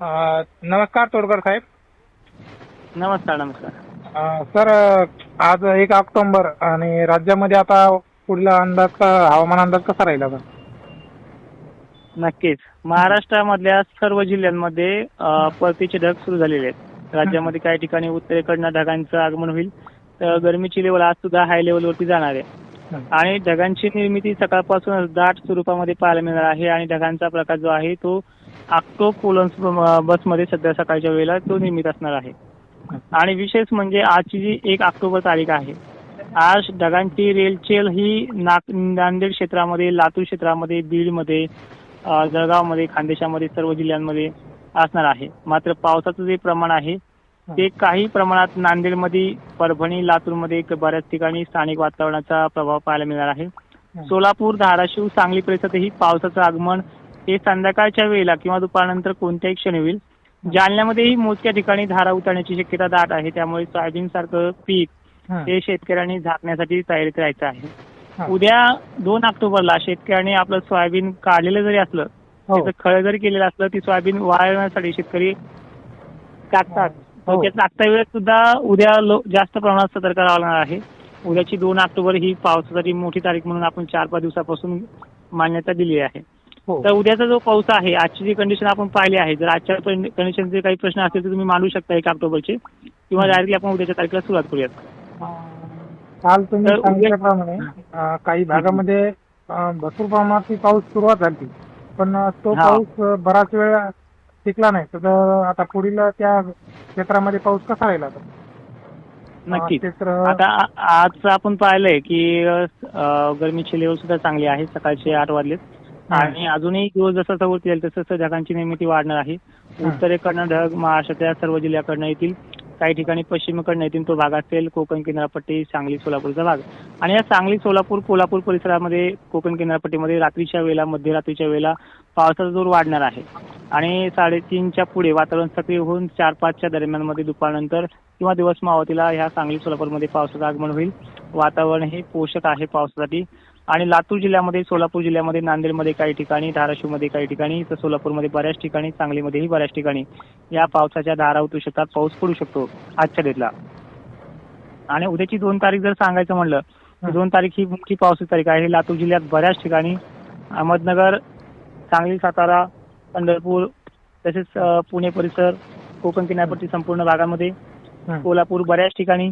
अ, नमस्कार तोडकर साहेब. नमस्कार नमस्कार. अ, सर आज एक ऑक्टोबर आणि राज्यामध्ये आता पुढला अंदाज का- हवामान अंदाज कसा राहील आता नक्कीच. महाराष्ट्रामधल्या सर्व जिल्ह्यांमध्ये अ, परतीचे ढग सुरू झालेले आहेत. राज्यामध्ये काही ठिकाणी उत्तरेकडनं ढगांचं आगमन होईल. तर गरमीची लेवल आज सुद्धा हाय लेवलवरती जाणार आहे. आणि ढगांची निर्मिती सकाळपासूनच दाट स्वरूपामध्ये पाहायला मिळणार आहे आणि ढगांचा प्रकार जो आहे तो आक्टो पोलन्स बसमध्ये सध्या सकाळच्या वेळेला तो निर्मित असणार आहे. आणि विशेष म्हणजे आजची जी एक ऑक्टोबर तारीख आहे आज ढगांची रेलचेल ही नाग नांदेड क्षेत्रामध्ये लातूर क्षेत्रामध्ये बीडमध्ये जळगावमध्ये खानदेशामध्ये सर्व जिल्ह्यांमध्ये असणार आहे. मात्र पावसाचं जे प्रमाण आहे ते काही प्रमाणात नांदेडमध्ये परभणी लातूरमध्ये बऱ्याच ठिकाणी स्थानिक वातावरणाचा प्रभाव पाहायला मिळणार आहे. सोलापूर धाराशिव सांगली परिसरातही पावसाचं आगमन हे संध्याकाळच्या वेळेला किंवा दुपारनंतर कोणत्याही क्षणी होईल. जालन्यामध्येही मोजक्या ठिकाणी धारा उतरण्याची शक्यता दाट आहे. त्यामुळे सोयाबीन सारखं पीक हं. शेतकऱ्यांनी झाकण्यासाठी तयारीत राहायचं आहे. उद्या दोन ऑक्टोबरला शेतकऱ्यांनी आपलं सोयाबीन काढलेलं जरी असलं हो. त्याचं खळ जरी केलेलं असलं ती सोयाबीन वाळवण्यासाठी शेतकरी काढतात. हो. त्याच्या टाकता वेळेस सुद्धा उद्या जास्त प्रमाणात सतर्क राहावं लागणार आहे. उद्याची दोन ऑक्टोबर ही पावसासाठी मोठी तारीख म्हणून आपण चार पाच दिवसापासून मान्यता दिली आहे. हो. तर उद्याचा जो पाऊस आहे आजची जी कंडिशन आपण पाहिली आहे जर आजच्या कंडिशनचे काही प्रश्न असतील तर तुम्ही मांडू शकता एक ऑक्टोबरचे. किंवा डायरेक्टली आपण उद्याच्या तारखेला सुरुवात करूयात. काल तुम्ही सांगितल्याप्रमाणे काही भागामध्ये भरपूर प्रमाणात पाऊस सुरुवात झाली. पण तो. पाऊस बराच वेळ टिकला नाही. तर आता पुढील त्या क्षेत्रामध्ये पाऊस कसा राहील नक्कीच. क्षेत्र आता आज आपण पाहिलंय की गरमीची लेवल सुद्धा चांगली आहे. सकाळचे आठ वाजलेत. आणि अजूनही दिवस जसा जवळ येईल तसं ढगांची निर्मिती वाढणार आहे. उत्तरेकडनं ढग महाराष्ट्राच्या सर्व जिल्ह्याकडनं येतील. काही ठिकाणी पश्चिमेकडनं येतील तो भाग असेल. कोकण किनारपट्टी सांगली सोलापूरचा भाग. आणि या सांगली सोलापूर कोल्हापूर परिसरामध्ये कोकण किनारपट्टीमध्ये रात्रीच्या वेळेला मध्यरात्रीच्या वेळेला पावसाचा जोर वाढणार आहे. आणि साडेतीनच्या पुढे वातावरण सक्रिय होऊन चार पाचच्या दरम्यानमध्ये दुपारनंतर किंवा दिवस मावतीला ह्या सांगली सोलापूरमध्ये पावसाचं आगमन होईल. वातावरण हे पोषक आहे पावसासाठी. आणि लातूर जिल्ह्यामध्ये सोलापूर जिल्ह्यामध्ये नांदेडमध्ये काही ठिकाणी धाराशिवमध्ये काही ठिकाणी तर सोलापूरमध्ये बऱ्याच ठिकाणी सांगलीमध्येही बऱ्याच ठिकाणी या पावसाच्या धारा उतरू शकतात पाऊस पडू शकतो आजच्या डेटला. आणि उद्याची दोन तारीख जर सांगायचं म्हणलं तर दोन तारीख ही मोठी पावसाची तारीख आहे. लातूर जिल्ह्यात बऱ्याच ठिकाणी अहमदनगर सांगली सातारा पंढरपूर तसेच पुणे परिसर कोकण किनारपट्टी संपूर्ण भागामध्ये. कोल्हापूर बऱ्याच ठिकाणी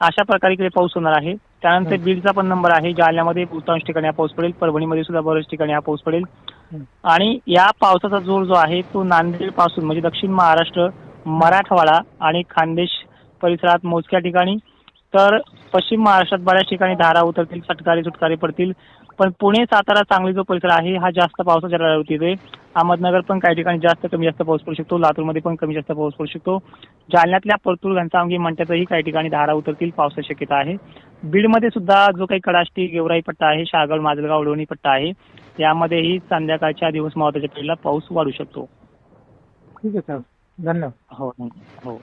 अशा प्रकारे इकडे पाऊस होणार आहे त्यानंतर. बीडचा पण नंबर आहे जालन्यामध्ये बहुतांश ठिकाणी हा पाऊस पडेल परभणीमध्ये सुद्धा बऱ्याच ठिकाणी हा पाऊस पडेल. आणि या पावसाचा जोर जो आहे तो नांदेडपासून म्हणजे दक्षिण महाराष्ट्र मराठवाडा आणि खानदेश परिसरात मोजक्या ठिकाणी तर पश्चिम महाराष्ट्रात बऱ्याच ठिकाणी धारा उतरतील चटकारे सुटकारे पडतील. पण पुणे सातारा सांगली जो परिसर आहे हा जास्त पावसाच्या लढवतीत आहे अहमदनगर पण काही ठिकाणी जास्त कमी जास्त पाऊस पडू शकतो. लातूरमध्ये पण कमी जास्त पाऊस पडू शकतो. जालन्यातल्या परतूर घनसावंगी मंठ्यातही काही ठिकाणी धारा उतरतील पावसाची शक्यता आहे. बीडमध्ये सुद्धा जो काही कडाष्टी गेवराई पट्टा आहे शहागड माजलगाव उडवणी पट्टा आहे. यामध्येही संध्याकाळच्या दिवस मावताच्या पिढीला पाऊस वाढू शकतो. ठीक आहे सर. धन्यवाद. हो हो.